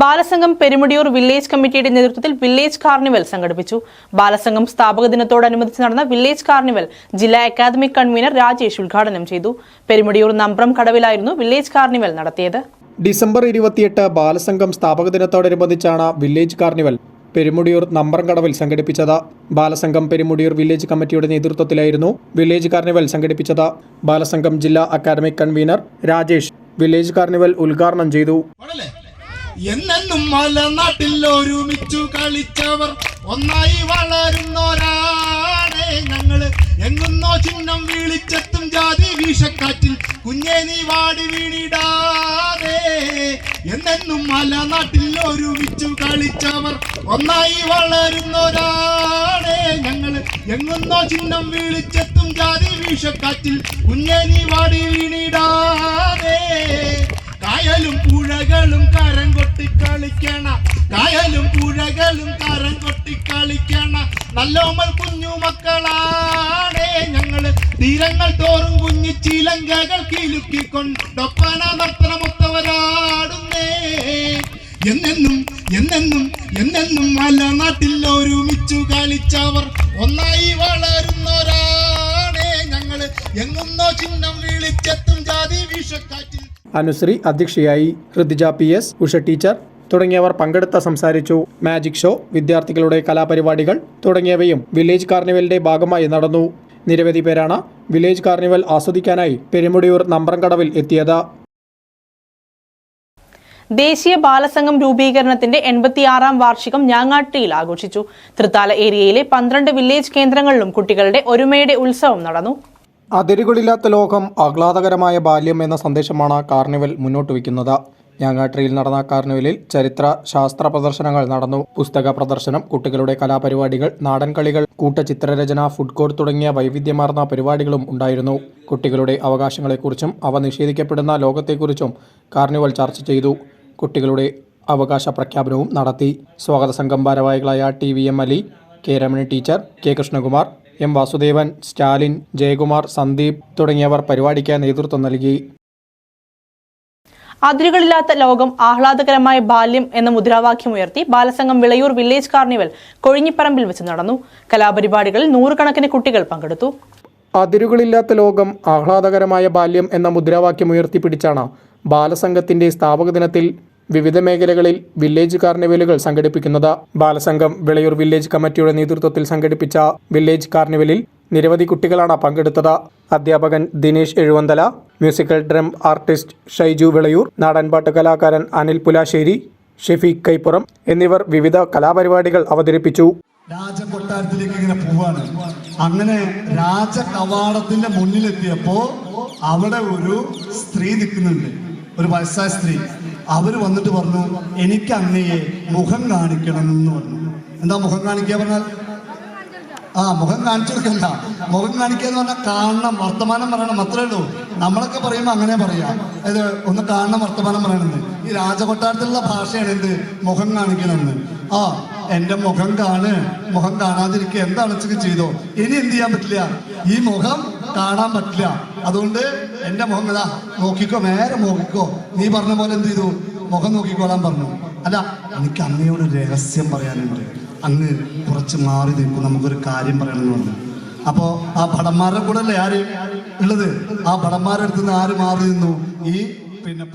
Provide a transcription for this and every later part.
Balasangham Perumudiyoor village കമ്മിറ്റിയുടെ നേതൃത്വത്തിൽ village carnival സംഘടിപ്പിച്ചു. ബാലസംഘം സ്ഥാപക ദിനത്തോടനുബന്ധിച്ച് നടന്ന വില്ലേജ് കാർണിവൽ ജില്ലാ അക്കാദമിക് കൺവീനർ രാജേഷ് ഉദ്ഘാടനം ചെയ്തു. പെരുമുടിയൂർ നമ്പ്രം കടവിലായിരുന്നു വില്ലേജ് കാർണിവൽ നടത്തിയത്. ഡിസംബർ ഇരുപത്തിയെട്ട് ബാലസംഘം സ്ഥാപക ദിനത്തോടനുബന്ധിച്ചാണ് വില്ലേജ് കാർണിവൽ പെരുമുടിയൂർ നമ്പറംകടവിൽ സംഘടിപ്പിച്ചത്. ബാലസംഘം പെരുമുടിയൂർ വില്ലേജ് കമ്മിറ്റിയുടെ നേതൃത്വത്തിലായിരുന്നു വില്ലേജ് കാർണിവൽ സംഘടിപ്പിച്ചത്. ബാലസംഘം ജില്ലാ academic convener Rajesh village carnival ഉദ്ഘാടനം ചെയ്തു? എന്നെന്നും മലനാട്ടിൽ ഒരുമിച്ചു കളിച്ചവർ ഒന്നായി വളരുന്നോരാണ് ഞങ്ങൾ. എങ്ങുന്നോ ചിഹ്നം വിളിച്ചെത്തും ജാതി വീശക്കാറ്റിൽ കുഞ്ഞേ നീ വാടി വീണിടാതെ. എന്നെന്നും മലനാട്ടിൽ ഒരുമിച്ചു കളിച്ചവർ ഒന്നായി വളരുന്നോരാണ് ഞങ്ങൾ. എങ്ങുന്നോ ചിഹ്നം വിളിച്ചെത്തും ജാതി വീശക്കാറ്റിൽ കുഞ്ഞേ നീ വാടി വീണിടാതെ. കായലും കൊട്ടി കളിക്കണ. കായലും പുഴകളും കരം കൊട്ടി കളിക്കണ. നല്ലോമൽ കുഞ്ഞു മക്കളാണേ ഞങ്ങൾ. തീരങ്ങൾ തോറും കുഞ്ഞു ചിലങ്കകൾ കിലുക്കിക്കൊണ്ടൊപ്പന നർത്തനമൊത്തവരാടുന്നേ. എന്നെന്നും എന്നെന്നും എന്നെന്നും മലനാട്ടിൽ ഒരുമിച്ചു കളിച്ചവർ ഒന്നായി വളരുന്നവരാണേ ഞങ്ങൾ. എങ്ങുന്നോ ചിഹ്നം വിളിച്ചെത്തും ജാതി വിഷക്കാറ്റിൽ. അനുശ്രീ അധ്യക്ഷയായി Hridija P S Usha teacher തുടങ്ങിയവർ പങ്കെടുത്ത സംസാരിച്ചു. മാജിക് ഷോ വിദ്യാർത്ഥികളുടെ കലാപരിപാടികൾ തുടങ്ങിയവയും വില്ലേജ് കാർണിവലിന്റെ ഭാഗമായി നടന്നു. നിരവധി പേരാണ് വില്ലേജ് കാർണിവൽ ആസ്വദിക്കാനായി പെരുമുടിയൂർ നമ്പ്രംകടവിൽ എത്തിയത്. ദേശീയ ബാലസംഘം രൂപീകരണത്തിന്റെ എൺപത്തിയാറാം വാർഷികം ഞാങ്ങാട്ടിയിൽ ആഘോഷിച്ചു. തൃത്താല ഏരിയയിലെ പന്ത്രണ്ട് വില്ലേജ് കേന്ദ്രങ്ങളിലും കുട്ടികളുടെ ഒരുമയുടെ ഉത്സവം നടന്നു. അതിരുകളില്ലാത്ത ലോകം ആഹ്ലാദകരമായ ബാല്യം എന്ന സന്ദേശമാണ് കാർണിവൽ മുന്നോട്ട് വയ്ക്കുന്നത് ഞാങ്ങാട്രിയിൽ നടന്ന കാർണിവലിൽ ചരിത്ര ശാസ്ത്ര പ്രദർശനങ്ങൾ നടന്നു. പുസ്തക പ്രദർശനം കുട്ടികളുടെ കലാപരിപാടികൾ നാടൻ കളികൾ കൂട്ടചിത്രരചന ഫുഡ് കോർട്ട് തുടങ്ങിയ വൈവിധ്യമാർന്ന പരിപാടികളും ഉണ്ടായിരുന്നു. കുട്ടികളുടെ അവകാശങ്ങളെക്കുറിച്ചും അവ നിഷേധിക്കപ്പെടുന്ന ലോകത്തെക്കുറിച്ചും കാർണിവൽ ചർച്ച ചെയ്തു. കുട്ടികളുടെ അവകാശ പ്രഖ്യാപനവും നടത്തി. സ്വാഗത സംഘം ഭാരവാഹികളായ T V M Ali K Ramani teacher K Krishnakumar M Vasudevan Stalin Jayakumar Sandeep തുടങ്ങിയവർ പരിപാടിക്ക് നേതൃത്വം നൽകി. അതിരുകളില്ലാത്ത ലോകം ആഹ്ലാദകരമായ ബാല്യം എന്ന മുദ്രാവാക്യം ഉയർത്തി ബാലസംഘം വിളയൂർ വില്ലേജ് കാർണിവൽ കൊഴിഞ്ഞിപ്പറമ്പിൽ വെച്ച് നടന്നു. കലാപരിപാടികളിൽ നൂറുകണക്കിന് കുട്ടികൾ പങ്കെടുത്തു. അതിരുകളില്ലാത്ത ലോകം ആഹ്ലാദകരമായ ബാല്യം എന്ന മുദ്രാവാക്യം ഉയർത്തി പിടിച്ചാണ് ബാലസംഘത്തിന്റെ സ്ഥാപക ദിനത്തിൽ വിവിധ മേഖലകളിൽ വില്ലേജ് കാർണിവലുകൾ സംഘടിപ്പിക്കുന്നത്. ബാലസംഘം വിളയൂർ വില്ലേജ് കമ്മിറ്റിയുടെ നേതൃത്വത്തിൽ സംഘടിപ്പിച്ച വില്ലേജ് കാർണിവലിൽ നിരവധി കുട്ടികളാണ് പങ്കെടുത്തത്. അധ്യാപകൻ Dinesh Ezhuvanthala musical drum artist Shaiju Vilayur നാടൻപാട്ട് കലാകാരൻ അനിൽ പുലാശ്ശേരി ഷെഫീഖ് കൈപ്പുറം എന്നിവർ വിവിധ കലാപരിപാടികൾ അവതരിപ്പിച്ചു. രാജകൊട്ടാരത്തിലേക്ക് ഇങ്ങനെ പോവാണ്. അങ്ങനെ രാജ കവാടത്തിന്റെ മുന്നിലെത്തിയപ്പോ അവിടെ ഒരു സ്ത്രീ നിൽക്കുന്നുണ്ട്. ഒരു വയസ്സായ സ്ത്രീ. അവർ വന്നിട്ട് പറഞ്ഞു എനിക്ക് അങ്ങയെ മുഖം കാണിക്കണം എന്ന് പറഞ്ഞു. എന്താ മുഖം കാണിക്കുക പറഞ്ഞാൽ? ആ മുഖം കാണിച്ചു കൊടുക്കണ്ട മുഖം കാണിക്കുക എന്ന് പറഞ്ഞാൽ കാണണം വർത്തമാനം പറയണം അത്രേ ഉള്ളൂ. നമ്മളൊക്കെ പറയുമ്പോൾ അങ്ങനെ പറയാം. ഇത് ഒന്ന് കാണണം വർത്തമാനം പറയണമെന്ന് ഈ രാജകൊട്ടാരത്തിലുള്ള ഭാഷയാണ് എന്ത്? മുഖം കാണിക്കണമെന്ന് ആ എന്റെ മുഖം കാണ്. മുഖം കാണാതിരിക്കുക. എന്താണ് വെച്ചൊക്കെ ചെയ്തോ? ഇനി എന്ത് ചെയ്യാൻ പറ്റില്ല? ഈ മുഖം കാണാൻ പറ്റില്ല. അതുകൊണ്ട് എന്റെ മുഖം ഇതാ നോക്കിക്കോ നേരെ നോക്കിക്കോ. നീ പറഞ്ഞ പോലെ എന്ത് ചെയ്തു? മുഖം നോക്കിക്കോളാൻ പറഞ്ഞു. അല്ല എനിക്ക് അമ്മയോട് രഹസ്യം പറയാനുണ്ട്. അങ്ങ് കുറച്ച് മാറി നിൽക്കും. നമുക്കൊരു കാര്യം പറയണമെന്ന് പറഞ്ഞു അപ്പോ ആ ഭടന്മാരുടെ കൂടെ അല്ലേ ആര് ഉള്ളത്? ആ ഭടന്മാരുടെ അടുത്ത് നിന്ന് ആര് മാറി നിന്നു? ഈ പിന്നെ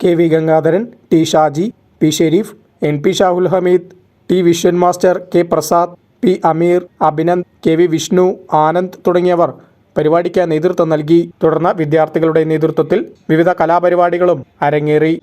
K V Gangadharan T Shaji P Sharif N P Shahul Hameed T Viswan master K Prasad P Ameer Abhinand K V Vishnu Anand തുടങ്ങിയവർ പരിപാടിക്ക് നേതൃത്വം നൽകി. തുടർന്ന് വിദ്യാർത്ഥികളുടെ നേതൃത്വത്തിൽ വിവിധ കലാപരിപാടികളും അരങ്ങേറി.